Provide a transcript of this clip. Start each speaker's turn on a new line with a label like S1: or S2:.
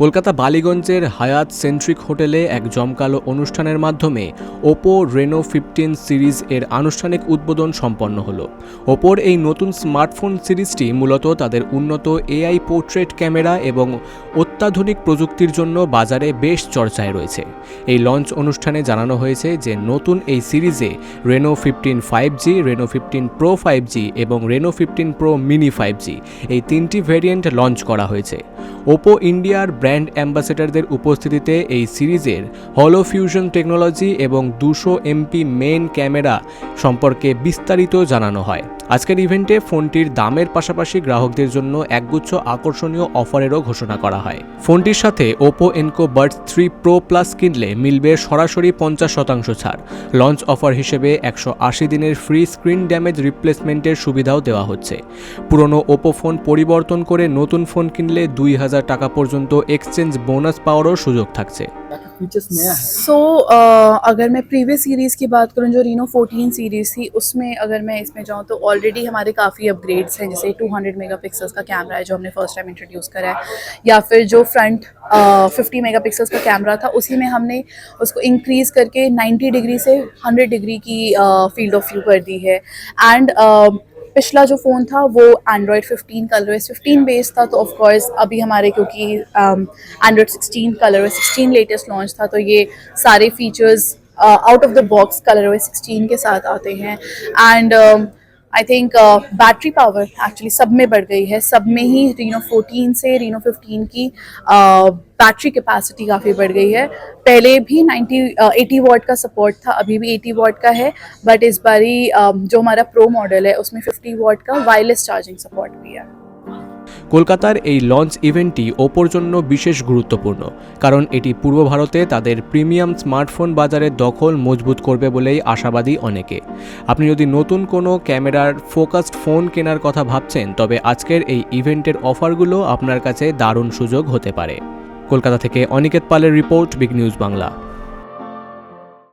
S1: কলকাতা বালিগঞ্জের হায়াত সেন্ট্রিক হোটেলে এক জমকালো অনুষ্ঠানের মাধ্যমে ওপো রেনো ফিফটিন সিরিজ এর আনুষ্ঠানিক উদ্বোধন সম্পন্ন হলো। ওপোর এই নতুন স্মার্টফোন সিরিজটি মূলত তাদের উন্নত এআই পোর্ট্রেট ক্যামেরা এবং অত্যাধুনিক প্রযুক্তির জন্য বাজারে বেশ চর্চায় রয়েছে। এই লঞ্চ অনুষ্ঠানে জানানো হয়েছে যে নতুন এই সিরিজে Reno fifteen five G, Reno fifteen pro five G এবং Reno fifteen pro mini five G এই তিনটি ভেরিয়েন্ট লঞ্চ করা হয়েছে। ওপো ইন্ডিয়ার ব্র্যান্ড অ্যাম্বাসেডারদের উপস্থিতিতে এই সিরিজের হলো ফিউশন টেকনোলজি এবং দুশো এমপি মেন ক্যামেরা সম্পর্কে বিস্তারিত জানানো হয়। আজকের ইভেন্টে ফোনটির দামের পাশাপাশি গ্রাহকদের জন্য একগুচ্ছ আকর্ষণীয় অফারেরও ঘোষণা করা হয়। ফোনটির সাথে Oppo Enco Buds three pro plus কিনলে মিলবে সরাসরি পঞ্চাশ শতাংশ ছাড়। লঞ্চ অফার হিসেবে একশো আশি দিনের ফ্রি স্ক্রিন ড্যামেজ রিপ্লেসমেন্টের সুবিধাও দেওয়া হচ্ছে। পুরনো ওপো ফোন পরিবর্তন করে নতুন ফোন কিনলে দুই হাজার টাকা পর্যন্ত এক্সচেঞ্জ বোনাস পাওয়ারও সুযোগ থাকছে।
S2: फीचर्स नया है।
S3: सो so, uh, अगर मैं प्रीवियस सीरीज़ की बात करूँ जो रीनो 14 सीरीज़ थी उसमें अगर मैं इसमें जाऊँ तो ऑलरेडी हमारे काफ़ी अपग्रेड्स हैं जैसे 200 मेगापिक्सल्स का कैमरा है जो हमने फ़र्स्ट टाइम इंट्रोड्यूस करा है या फिर जो फ्रंट फिफ्टी मेगा पिक्सल्स का कैमरा था उसी में हमने उसको इंक्रीज़ करके 90 डिग्री से 100 डिग्री की फ़ील्ड ऑफ़ व्यू कर दी है। एंड पिछला जो फ़ोन था वो एंड्रॉयड 15 कलरवेस 15 बेस था तो ऑफ़ कोर्स अभी हमारे क्योंकि एंड्रॉयड 16 कलर 16 लेटेस्ट लॉन्च था तो ये सारे features out of the box colourways 16 के साथ आते हैं। And I think battery power actually सब में बढ़ गई है। सब में ही रीनो 14 से रीनो 15 की बैटरी कैपेसिटी काफ़ी बढ़ गई है। पहले भी 90 80 वॉट का सपोर्ट था अभी भी 80 वॉट का है। बट इस बारी uh, जो हमारा प्रो मॉडल है उसमें 50 वॉट का वायरलेस चार्जिंग सपोर्ट भी है।
S1: কলকাতার এই লঞ্চ ইভেন্টটি ওপোর জন্য বিশেষ গুরুত্বপূর্ণ, কারণ এটি পূর্ব ভারতে তাদের প্রিমিয়াম স্মার্টফোন বাজারের দখল মজবুত করবে বলেই আশাবাদী অনেকে। আপনি যদি নতুন কোনো ক্যামেরার ফোকাসড ফোন কেনার কথা ভাবছেন, তবে আজকের এই ইভেন্টের অফারগুলো আপনার কাছে দারুণ সুযোগ হতে পারে। কলকাতা থেকে অনিকেত পালের রিপোর্ট, বিগ নিউজ বাংলা।